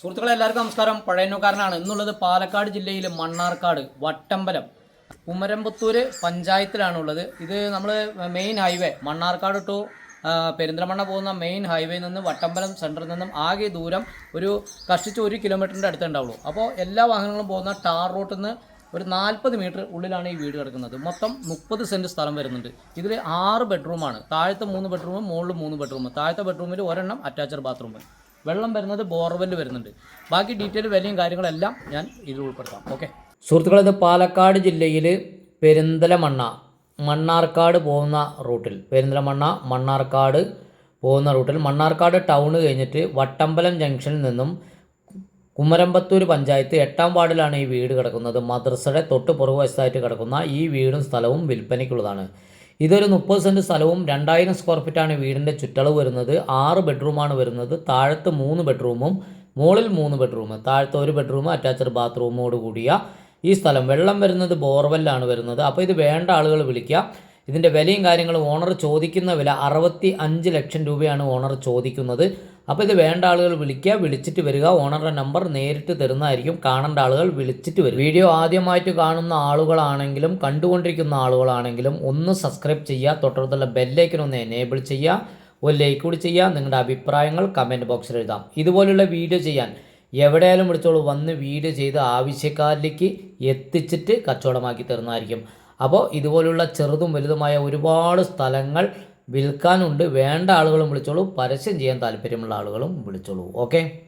സുഹൃത്തുക്കളെ എല്ലാവർക്കും നമസ്കാരം. പഴയന്നൂക്കാരനാണ് എന്നുള്ളത് പാലക്കാട് ജില്ലയിലെ മണ്ണാർക്കാട് വട്ടമ്പലം കുമരമ്പത്തൂര് പഞ്ചായത്തിലാണുള്ളത്. ഇത് നമ്മൾ main highway Mannarkkad to Perinthalmanna പോകുന്ന മെയിൻ ഹൈവേയിൽ നിന്ന് വട്ടമ്പലം സെന്ററിൽ നിന്നും ആകെ ദൂരം ഒരു കഷ്ടിച്ച് ഒരു കിലോമീറ്ററിന്റെ അടുത്തേ ഉണ്ടാവുള്ളൂ അപ്പോൾ എല്ലാ വാഹനങ്ങളും പോകുന്ന ടാർ റോട്ടിൽ നിന്ന് ഒരു നാൽപ്പത് മീറ്റർ ഉള്ളിലാണ് ഈ വീട് കിടക്കുന്നത്. മൊത്തം മുപ്പത് സെന്റ് സ്ഥലം വരുന്നുണ്ട്. ഇതിൽ ആറ് ബെഡ്റൂമാണ് താഴത്തെ മൂന്ന് ബെഡ്റൂമും മുകളിൽ മൂന്ന് ബെഡ്റൂം താഴത്തെ ബെഡ്റൂമിൽ ഒരെണ്ണം അറ്റാച്ച്ഡ് ബാത്റൂം വെള്ളം വരുന്നത് ബോർവെൽ വരുന്നുണ്ട്. ബാക്കി ഡീറ്റെയിൽ വിലയും കാര്യങ്ങളെല്ലാം ഞാൻ ഇതിൽ ഉൾപ്പെടുത്താം. ഓക്കെ സുഹൃത്തുക്കളെ ഇത് പാലക്കാട് ജില്ലയിൽ പെരിന്തലമണ്ണ മണ്ണാർക്കാട് പോകുന്ന റൂട്ടിൽ പെരിന്തലമണ്ണ മണ്ണാർക്കാട് പോകുന്ന റൂട്ടിൽ മണ്ണാർക്കാട് ടൗൺ കഴിഞ്ഞിട്ട് വട്ടമ്പലം ജംഗ്ഷനിൽ നിന്നും കുമരമ്പത്തൂർ പഞ്ചായത്ത് എട്ടാം വാർഡിലാണ് ഈ വീട് കിടക്കുന്നത്. മദ്രസയുടെ തൊട്ട് പുറകുവശത്തായിട്ട് കിടക്കുന്ന ഈ വീടും സ്ഥലവും വിൽപ്പനയ്ക്കുള്ളതാണ്. ഇതൊരു മുപ്പത് സെന്റ് സ്ഥലവും രണ്ടായിരം സ്ക്വയർ ഫീറ്റാണ് വീടിന്റെ ചുറ്റളവ് വരുന്നത്. ആറ് ബെഡ്റൂമാണ് വരുന്നത്. താഴത്ത് മൂന്ന് ബെഡ്റൂമും മുകളിൽ മൂന്ന് ബെഡ്റൂം താഴത്തെ ഒരു ബെഡ്റൂം അറ്റാച്ച്ഡ് ബാത്റൂമോട് കൂടിയ ഈ സ്ഥലം. വെള്ളം വരുന്നത് ബോർവെല്ലാണ് വരുന്നത്. അപ്പോൾ ഇത് വേണ്ട ആളുകൾ വിളിക്കുക. ഇതിന്റെ വിലയും കാര്യങ്ങളും ഓണർ ചോദിക്കുന്ന വില അറുപത്തി അഞ്ച് ലക്ഷം രൂപയാണ് ഓണർ ചോദിക്കുന്നത്. അപ്പോൾ ഇത് വേണ്ട ആളുകൾ വിളിക്കുക വിളിച്ചിട്ട് വരിക. ഓണറുടെ നമ്പർ നേരിട്ട് തരുന്നതായിരിക്കും. കാണേണ്ട ആളുകൾ വിളിച്ചിട്ട് വരും വീഡിയോ ആദ്യമായിട്ട് കാണുന്ന ആളുകളാണെങ്കിലും കണ്ടുകൊണ്ടിരിക്കുന്ന ആളുകളാണെങ്കിലും ഒന്ന് സബ്സ്ക്രൈബ് ചെയ്യുക. തൊട്ടടുത്തുള്ള ബെല്ലൈക്കൻ ഒന്ന് എനേബിൾ ചെയ്യുക. ഒരു ലൈക്ക് കൂടി ചെയ്യുക. നിങ്ങളുടെ അഭിപ്രായങ്ങൾ കമന്റ് ബോക്സിൽ എഴുതാം. ഇതുപോലുള്ള വീഡിയോ ചെയ്യാൻ എവിടെയാലും വിളിച്ചോളൂ. വന്ന് വീഡിയോ ചെയ്ത് ആവശ്യക്കാരിലേക്ക് എത്തിച്ചിട്ട് കച്ചവടമാക്കി തരുന്നതായിരിക്കും. അപ്പോൾ ഇതുപോലുള്ള ചെറുതും വലുതുമായ ഒരുപാട് സ്ഥലങ്ങൾ വിൽക്കാനുണ്ട്. വേണ്ട ആളുകളും വിളിച്ചോളൂ. പരസ്യം ചെയ്യാൻ താല്പര്യമുള്ള ആളുകളും വിളിച്ചോളൂ. ഓക്കെ